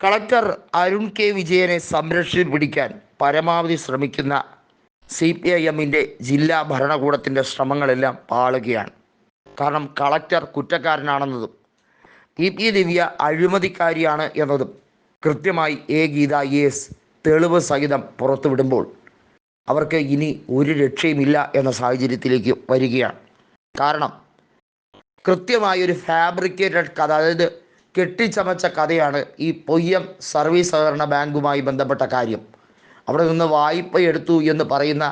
Collector Arun K വിജയനെ സംരക്ഷിച്ച് പിടിക്കാൻ പരമാവധി ശ്രമിക്കുന്ന സി പി ഐ എമ്മിന്റെ ജില്ലാ ഭരണകൂടത്തിന്റെ ശ്രമങ്ങളെല്ലാം പാളുകയാണ്. കാരണം കളക്ടർ കുറ്റക്കാരനാണെന്നതും ഇ പി ദിവ്യ അഴിമതിക്കാരിയാണ് എന്നതും കൃത്യമായി എ ഗീത ഐ എസ് തെളിവ് സഹിതം പുറത്തുവിടുമ്പോൾ അവർക്ക് ഇനി ഒരു രക്ഷയുമില്ല എന്ന സാഹചര്യത്തിലേക്ക് വരികയാണ്. കാരണം കൃത്യമായൊരു ഫാബ്രിക്കേറ്റഡ് കഥ അതായത് കെട്ടിച്ചമച്ച കഥയാണ് ഈ പൊയ്യം സർവീസ് സഹകരണ ബാങ്കുമായി ബന്ധപ്പെട്ട കാര്യം. അവിടെ നിന്ന് വായ്പ എടുത്തു എന്ന് പറയുന്ന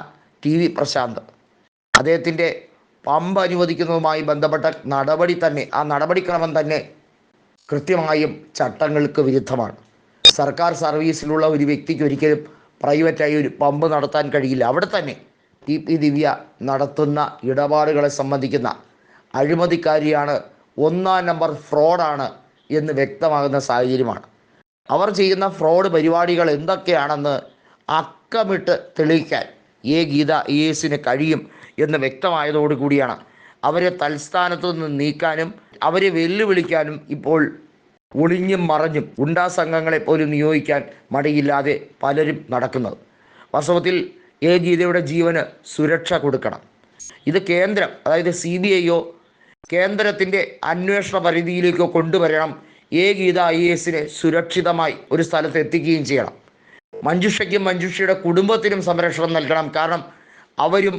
ടി വി പ്രശാന്ത്. അദ്ദേഹത്തിന്റെ പമ്പ് അനുവദിക്കുന്നതുമായി ബന്ധപ്പെട്ട നടപടി തന്നെ ആ നടപടിക്രമം തന്നെ കൃത്യമായും ചട്ടങ്ങൾക്ക് വിരുദ്ധമാണ്. സർക്കാർ സർവീസിലുള്ള ഒരു വ്യക്തിക്ക് ഒരിക്കലും പ്രൈവറ്റായി ഒരു പമ്പ് നടത്താൻ കഴിയില്ല. അവിടെ തന്നെ ടി പി ദിവ്യ നടത്തുന്ന ഇടപാടുകളെ സംബന്ധിക്കുന്ന അഴിമതിക്കാരിയാണ് ഒന്നാം നമ്പർ ഫ്രോഡാണ് എന്ന് വ്യക്തമാകുന്ന സാഹചര്യമാണ്. അവർ ചെയ്യുന്ന ഫ്രോഡ് പരിപാടികൾ എന്തൊക്കെയാണെന്ന് അക്കമിട്ട് തെളിയിക്കാൻ ഏ ഗീത ഇ കഴിയും എന്ന് വ്യക്തമായതോടുകൂടിയാണ് അവരെ തൽസ്ഥാനത്തു നിന്ന് നീക്കാനും അവരെ വെല്ലുവിളിക്കാനും ഇപ്പോൾ ഒളിഞ്ഞും മറഞ്ഞും ഗുണ്ടാ സംഘങ്ങളെ പോലും നിയോഗിക്കാൻ മടിയില്ലാതെ പലരും നടക്കുന്നത്. വാസ്തവത്തിൽ എ ഗീതയുടെ ജീവന് സുരക്ഷ കൊടുക്കണം. ഇത് കേന്ദ്രം അതായത് സി ബി ഐയോ കേന്ദ്രത്തിന്റെ അന്വേഷണ പരിധിയിലേക്ക് കൊണ്ടുവരണം. എ ഗീത ഐ എസിനെ സുരക്ഷിതമായി ഒരു സ്ഥലത്ത് എത്തിക്കുകയും ചെയ്യണം. മഞ്ജുഷയ്ക്കും മഞ്ജുഷയുടെ കുടുംബത്തിനും സംരക്ഷണം നൽകണം. കാരണം അവരും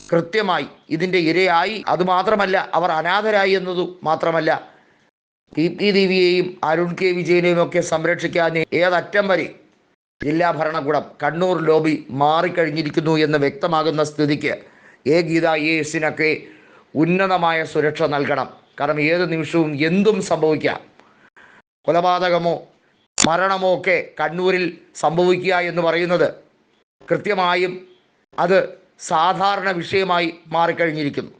കൃത്യമായി ഇതിന്റെ ഇരയായി. അതുമാത്രമല്ല അവർ അനാഥരായി എന്നതു മാത്രമല്ല പി പി ദേവിയെയും അരുൺ കെ വിജയനെയും ഒക്കെ സംരക്ഷിക്കാൻ ഏതറ്റം വരെ ജില്ലാ ഭരണകൂടം കണ്ണൂർ ലോബി മാറിക്കഴിഞ്ഞിരിക്കുന്നു എന്ന് വ്യക്തമാകുന്ന സ്ഥിതിക്ക് എ ഗീത എ എസിനൊക്കെ ഉന്നതമായ സുരക്ഷ നൽകണം. കാരണം ഏത് നിമിഷവും എന്തും സംഭവിക്കാം. കൊലപാതകമോ മരണമോ ഒക്കെ കണ്ണൂരിൽ സംഭവിക്കുക എന്ന് പറയുന്നത് കൃത്യമായും അത് സാധാരണ വിഷയമായി മാറിക്കഴിഞ്ഞിരിക്കുന്നു.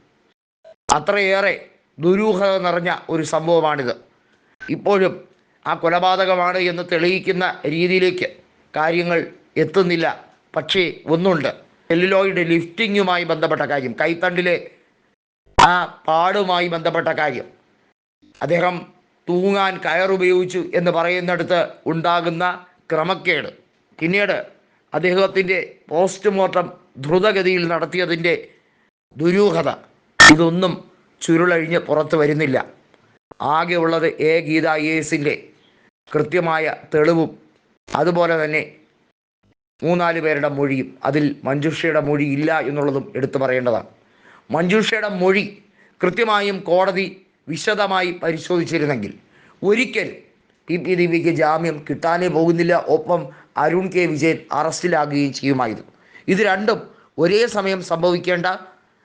അത്രയേറെ ദുരൂഹത നിറഞ്ഞ ഒരു സംഭവമാണിത്. ഇപ്പോഴും ആ കൊലപാതകമാണ് എന്ന് തെളിയിക്കുന്ന രീതിയിലേക്ക് കാര്യങ്ങൾ എത്തുന്നില്ല. പക്ഷേ ഒന്നുണ്ട്. സെല്ലുലോയിഡ് ലിഫ്റ്റിങ്ങുമായി ബന്ധപ്പെട്ട കാര്യം. കൈത്തണ്ടിലെ ആ പാടുമായി ബന്ധപ്പെട്ട കാര്യം. അദ്ദേഹം തൂങ്ങാൻ കയറുപയോഗിച്ചു എന്ന് പറയുന്നിടത്ത് ഉണ്ടാകുന്ന ക്രമക്കേട്. പിന്നീട് അദ്ദേഹത്തിന്റെ പോസ്റ്റ്മോർട്ടം ദ്രുതഗതിയിൽ നടത്തിയതിന്റെ ദുരൂഹത. ഇതൊന്നും ചുരുളഴിഞ്ഞ് പുറത്തു വരുന്നില്ല. ആകെ ഉള്ളത് എ ഗീത എസിന്റെ കൃത്യമായ തെളിവും അതുപോലെ തന്നെ മൂന്നാൽ പേരുടെ മൊഴിയും അതിൽ മഞ്ജുഷയുടെ മൊഴി ഇല്ല എന്നുള്ളതും എടുത്തു പറയേണ്ടതാണ്. മഞ്ജുഷയുടെ മൊഴി കൃത്യമായും കോടതി വിശദമായി പരിശോധിച്ചിരുന്നെങ്കിൽ ഒരിക്കലും പി പി ദീപിക്ക് ജാമ്യം കിട്ടാനേ പോകുന്നില്ല. ഒപ്പം അരുൺ കെ വിജയൻ അറസ്റ്റിലാകുകയും ചെയ്യുമായിരുന്നു. ഇത് രണ്ടും ഒരേ സമയം സംഭവിക്കേണ്ട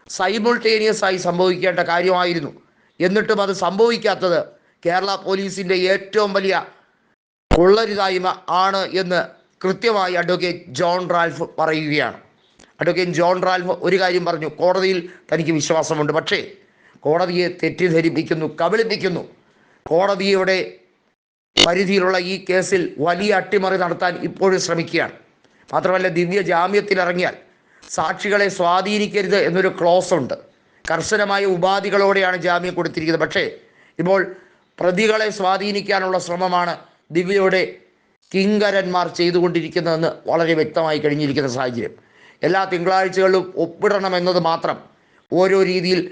സൈമുൾട്ടേനിയസ് ആയി സംഭവിക്കേണ്ട കാര്യമായിരുന്നു. എന്നിട്ടും അത് സംഭവിക്കാത്തത് കേരള പോലീസിന്റെ ഏറ്റവും വലിയ കൊള്ളരുതായ്മ ആണ് എന്ന് കൃത്യമായി അഡ്വക്കേറ്റ് ജോൺ റാൽഫ് പറയുകയാണ്. അഡ്വക്കേറ്റ് ജോൺ റാൽഫ് ഒരു കാര്യം പറഞ്ഞു. കോടതിയിൽ തനിക്ക് വിശ്വാസമുണ്ട്. പക്ഷേ കോടതിയെ തെറ്റിദ്ധരിപ്പിക്കുന്നു കബളിപ്പിക്കുന്നു. കോടതിയുടെ പരിധിയിലുള്ള ഈ കേസിൽ വലിയ അട്ടിമറി നടത്താൻ ഇപ്പോഴും ശ്രമിക്കുകയാണ്. മാത്രമല്ല ദിവ്യ ജാമ്യത്തിലിറങ്ങിയാൽ സാക്ഷികളെ സ്വാധീനിക്കരുത് എന്നൊരു ക്ലോസ് ഉണ്ട്. കർശനമായ ഉപാധികളോടെയാണ് ജാമ്യം കൊടുത്തിരിക്കുന്നത്. പക്ഷേ ഇപ്പോൾ പ്രതികളെ സ്വാധീനിക്കാനുള്ള ശ്രമമാണ് ദിവ്യയുടെ കിങ്കരന്മാർ ചെയ്തുകൊണ്ടിരിക്കുന്നതെന്ന് വളരെ വ്യക്തമായി കഴിഞ്ഞിരിക്കുന്ന സാഹചര്യം. എല്ലാ തിങ്കളാഴ്ചകളിലും ഒപ്പിടണമെന്നത് മാത്രം ഓരോ രീതിയിൽ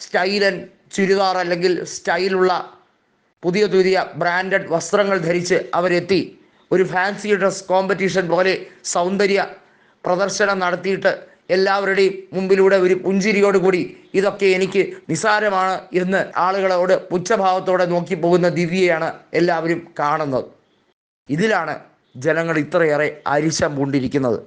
സ്റ്റൈലൻ ചുരിദാർ അല്ലെങ്കിൽ സ്റ്റൈലുള്ള പുതിയ പുതിയ ബ്രാൻഡഡ് വസ്ത്രങ്ങൾ ധരിച്ച് അവരെത്തി. ഒരു ഫാൻസി ഡ്രസ് കോമ്പറ്റീഷൻ പോലെ സൗന്ദര്യ പ്രദർശനം നടത്തിയിട്ട് എല്ലാവരുടെയും മുമ്പിലൂടെ ഒരു പുഞ്ചിരിയോടുകൂടി ഇതൊക്കെ എനിക്ക് നിസാരമാണ് എന്ന് ആളുകളോട് പുച്ഛഭാവത്തോടെ നോക്കി പോകുന്ന ദിവ്യയാണ് എല്ലാവരും കാണുന്നത്. ഇതിലാണ് ജനങ്ങൾ ഇത്രയേറെ അരിശം പൂണ്ടിരിക്കുന്നത്.